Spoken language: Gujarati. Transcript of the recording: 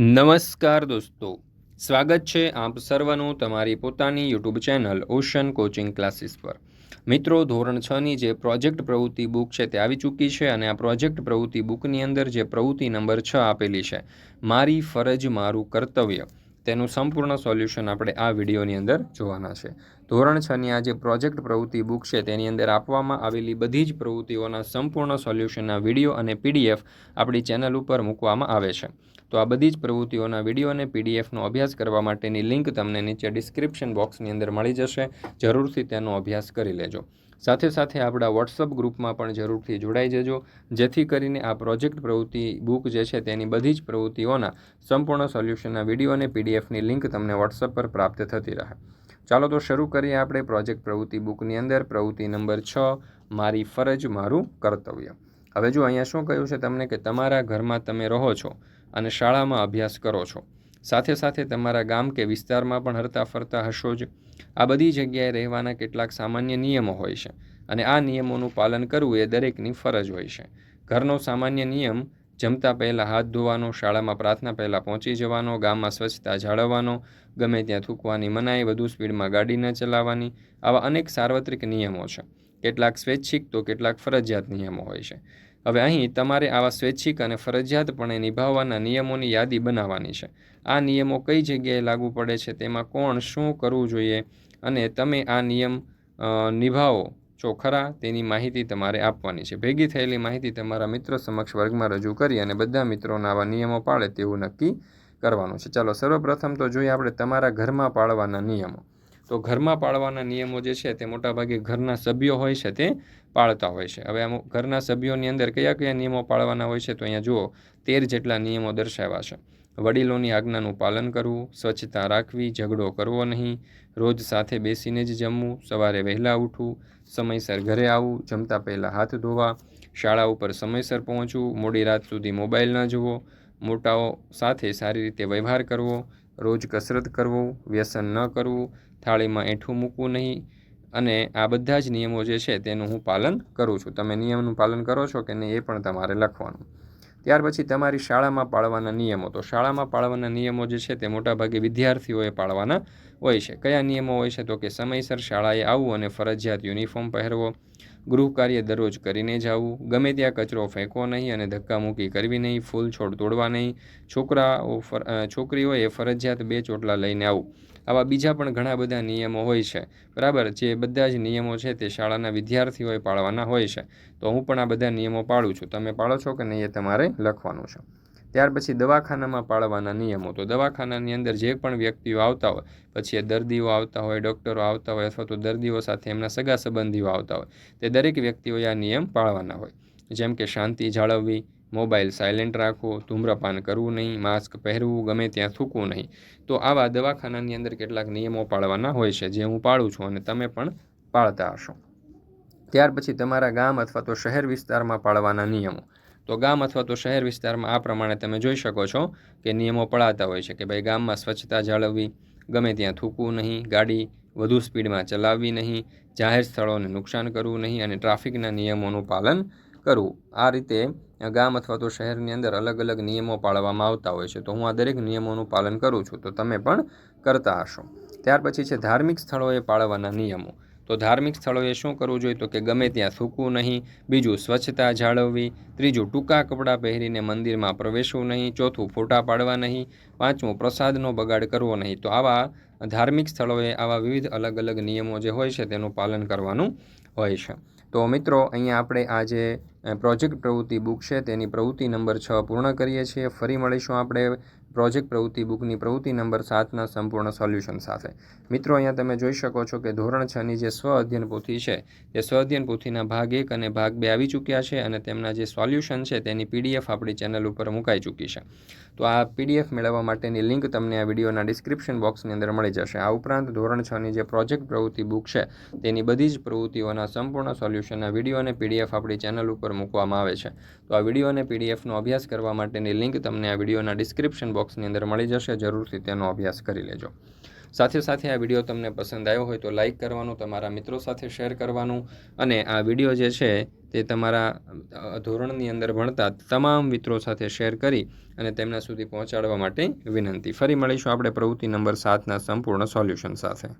નમસ્કાર દોસ્તો. સ્વાગત છે આપ સર્વનું તમારી પોતાની YouTube channel ocean coaching classes પર. મિત્રો, ધોરણ છની જે પ્રોજેક્ટ પ્રવૃત્તિ બુક છે તે આવી ચૂકી છે અને આ પ્રોજેક્ટ પ્રવૃત્તિ બુકની અંદર જે પ્રવૃત્તિ નંબર છ આપેલી છે, મારી ફરજ મારું કર્તવ્ય, તેનું સંપૂર્ણ સોલ્યુશન આપણે આ વિડીયોની અંદર જોવાના છે. ધોરણ છની આ જે પ્રોજેક્ટ પ્રવૃત્તિ બુક છે, તેની અંદર આપવામાં આવેલી બધી જ પ્રવૃત્તિઓના સંપૂર્ણ સોલ્યુશનના વીડિયો અને પીડીએફ આપણી ચેનલ ઉપર મૂકવામાં આવે છે. તો આ બધી જ પ્રવૃત્તિઓના વીડિયો અને પીડીએફનો અભ્યાસ કરવા માટેની લિંક તમને નીચે ડિસ્ક્રિપ્શન બોક્સની અંદર મળી જશે. જરૂરથી તેનો અભ્યાસ કરી લેજો. સાથે સાથે આપણા વોટ્સઅપ ગ્રુપમાં પણ જરૂરથી જોડાઈ જજો. જેથી કરીને આ પ્રોજેક્ટ પ્રવૃત્તિ બુક જે છે, તેની બધી જ પ્રવૃત્તિઓના સંપૂર્ણ સોલ્યુશનના વીડિયો અને પીડીએફની લિંક તમને વોટ્સઅપ પર પ્રાપ્ત થતી રહે. ચાલો તો શરૂ કરીએ આપણે પ્રોજેક્ટ પ્રવૃત્તિ બુકની અંદર. પ્રવૃત્તિ નંબર છ, મારી ફરજ, મારું કર્તવ્ય. હવે જો અહીંયા શું કહ્યું છે તમને કે તમારા ઘરમાં તમે રહો છો અને શાળામાં અભ્યાસ કરો છો, સાથે સાથે તમારા ગામ કે વિસ્તારમાં પણ હરતા ફરતા હશો જ. આ બધી જગ્યાએ રહેવાના કેટલાક સામાન્ય નિયમો હોય છે અને આ નિયમોનું પાલન કરવું એ દરેકની ફરજ હોય છે. ઘરનો સામાન્ય નિયમ જમતા પહેલાં હાથ ધોવાનો, શાળામાં પ્રાર્થના પહેલાં પહોંચી જવાનો, ગામમાં સ્વચ્છતા જાળવવાનો, ગમે ત્યાં થૂકવાની મનાઈ, વધુ સ્પીડમાં ગાડી ન ચલાવવાની, આવા અનેક સાર્વત્રિક નિયમો છે. કેટલાક સ્વૈચ્છિક તો કેટલાક ફરજિયાત નિયમો હોય છે. હવે અહીં તમારે આવા સ્વૈચ્છિક અને ફરજિયાતપણે નિભાવવાના નિયમોની યાદી બનાવવાની છે. આ નિયમો કઈ જગ્યાએ લાગુ પડે છે, તેમાં કોણ શું કરવું જોઈએ અને તમે આ નિયમ નિભાવો? છો તેની માહિતી તમારે આપવાની છે. ભેગી થયેલી માહિતી તમારા મિત્રો સમક્ષ વર્ગમાં રજૂ કરી અને બધા મિત્રોના આવા નિયમો પાળે તેવું નક્કી કરવાનું છે. ચાલો, સર્વપ્રથમ તો જોઈએ આપણે તમારા ઘરમાં પાળવાના નિયમો. તો ઘરમાં પાળવાના નિયમો જે છે તે મોટાભાગે ઘરના સભ્યો હોય છે તે પાળતા હોય છે. હવે અમુક ઘરના સભ્યોની અંદર કયા કયા નિયમો પાળવાના હોય છે તો અહીંયા જુઓ, તેર જેટલા નિયમો દર્શાવ્યા છે. વડીલોની આજ્ઞાનું પાલન કરવું, સ્વચ્છતા રાખવી, ઝઘડો કરવો નહીં. રોજ સાથે બેસીને જ જમવું, સવારે વહેલા ઉઠવું, સમયસર ઘરે આવવું, જમતા પહેલાં હાથ ધોવા, શાળા ઉપર સમયસર પહોંચવું, મોડી રાત સુધી મોબાઈલ ન જોવો મોટાઓ સાથે સારી રીતે વ્યવહાર કરવો, રોજ કસરત કરવું, વ્યસન ન કરવું, થાળીમાં એઠું મૂકવું નહીં. અને આ બધા જ નિયમો જે છે તેનું હું પાલન કરું છું. તમે નિયમનું પાલન કરો છો કે નહીં એ પણ તમારે લખવાનું. ત્યાર પછી તમારી શાળામાં પાળવાના નિયમો. તો શાળામાં પાળવાના નિયમો જે છે તે મોટાભાગે વિદ્યાર્થીઓએ પાળવાના હોય છે. કયા નિયમો હોય છે? તો કે સમયસર શાળાએ આવવું અને ફરજિયાત યુનિફોર્મ પહેરવો. ગૃહ કાર્ય દરરોજ કરીને જવું. ગમે ત્યાં કચરો ફેંકવો નહીં અને ધક્કામુક્કી કરવી નહીં, ફૂલ છોડ તોડવા નહીં. છોકરાઓ છોકરીઓએ ફરજિયાત બે ચોટલા લઈને આવું. આવા બીજા પણ ઘણા બધા નિયમો હોય છે. બરાબર? જે બધા જ નિયમો છે તે શાળાના વિદ્યાર્થીઓએ પાળવાના હોય છે. તો હું પણ આ બધા નિયમો પાળું છું. તમે પાળો છો કે નહીં એ તમારે લખવાનું છે. ત્યાર પછી દવાખાનામાં પાળવાના નિયમો. તો દવાખાનાની અંદર જે પણ વ્યક્તિઓ આવતા હોય, પછી એ દર્દીઓ આવતા હોય, ડૉક્ટરો આવતા હોય અથવા તો દર્દીઓ સાથે એમના સગા સંબંધીઓ આવતા હોય, તે દરેક વ્યક્તિઓએ આ નિયમ પાળવાના હોય. જેમ કે શાંતિ જાળવવી, મોબાઈલ સાયલેન્ટ રાખવો, ધૂમ્રપાન કરવું નહીં, માસ્ક પહેરવું, ગમે ત્યાં થૂકવું નહીં. તો આવા દવાખાનાની અંદર કેટલાક નિયમો પાળવાના હોય છે, જે હું પાળું છું અને તમે પણ પાળતા હશો. ત્યાર પછી તમારા ગામ અથવા તો શહેર વિસ્તારમાં પાળવાના નિયમો. તો ગામ અથવા તો શહેર વિસ્તારમાં આ પ્રમાણે તમે જોઈ શકો છો કે નિયમો પળાતા હોય છે કે ભાઈ ગામમાં સ્વચ્છતા જાળવવી, ગમે ત્યાં થૂકવું નહીં, ગાડી વધુ સ્પીડમાં ચલાવવી નહીં, જાહેર સ્થળોને નુકસાન કરવું નહીં અને ટ્રાફિકના નિયમોનું પાલન કરવું. આ રીતે ગામ અથવા તો શહેરની અંદર અલગ અલગ નિયમો પાળવામાં આવતા હોય છે. તો હું આ દરેક નિયમોનું પાલન કરું છું. તો તમે પણ કરતા હશો. ત્યાર પછી છે ધાર્મિક સ્થળોએ પાળવાના નિયમો. તો ધાર્મિક સ્થળોએ શું કરવું જોઈએ? તો કે ગમે ત્યાં થૂકવું નહીં, બીજું સ્વચ્છતા જાળવવી, ત્રીજું ટૂંકા કપડાં પહેરીને મંદિરમાં પ્રવેશવું નહીં, ચોથું ફોટા પાડવા નહીં, પાંચમું પ્રસાદનો બગાડ કરવો નહીં. તો આવા ધાર્મિક સ્થળોએ આવા વિવિધ અલગ અલગ નિયમો જે હોય છે તેનું પાલન કરવાનું હોય છે. તો મિત્રો, અહીંયા આપણે આ જે પ્રોજેક્ટ પ્રવૃત્તિ બુક છે તેની પ્રવૃત્તિ નંબર છ પૂર્ણ કરીએ છીએ. ફરી મળીશું આપણે પ્રોજેક્ટ પ્રવૃત્તિ બુકની પ્રવૃત્તિ નંબર સાતના સંપૂર્ણ સોલ્યુશન સાથે. મિત્રો, અહીંયા તમે જોઈ શકો છો કે ધોરણ છની જે સ્વ અધ્યયન પોથી છે તે સ્વ અધ્યયન પોથીના ભાગ એક અને ભાગ બે આવી ચૂક્યા છે અને તેમના જે સોલ્યુશન છે તેની પીડીએફ આપણી ચેનલ ઉપર મુકાઈ ચૂકી છે. તો આ પીડીએફ મેળવવા માટેની લિંક તમને આ વિડીયોના ડિસ્ક્રિપ્શન બોક્સની અંદર મળી જશે. આ ઉપરાંત ધોરણ છની જે પ્રોજેક્ટ પ્રવૃત્તિ બુક છે, તેની બધી જ પ્રવૃત્તિઓના સંપૂર્ણ સોલ્યુશનના વીડિયો અને પીડીએફ આપણી ચેનલ ઉપર મૂકવામાં આવે છે. તો આ વીડિયો અને પીડીએફનો અભ્યાસ કરવા માટેની લિંક તમને આ વિડીયોના ડિસ્ક્રિપ્શન બોક્સની અંદર મળી જશે. જરૂરથી તેનો અભ્યાસ કરી લેજો. સાથે સાથે આ વીડિયો તમને પસંદ આવ્યો હોય તો લાઈક કરવાનું, તમારા મિત્રો સાથે શેર કરવાનું અને આ વીડિયો જે છે તે તમારા ધોરણની અંદર ભણતા તમામ મિત્રો સાથે શેર કરી અને તેમના સુધી પહોંચાડવા માટે વિનંતી. ફરી મળીશું આપણે પ્રવૃત્તિ નંબર સાતના સંપૂર્ણ સોલ્યુશન સાથે.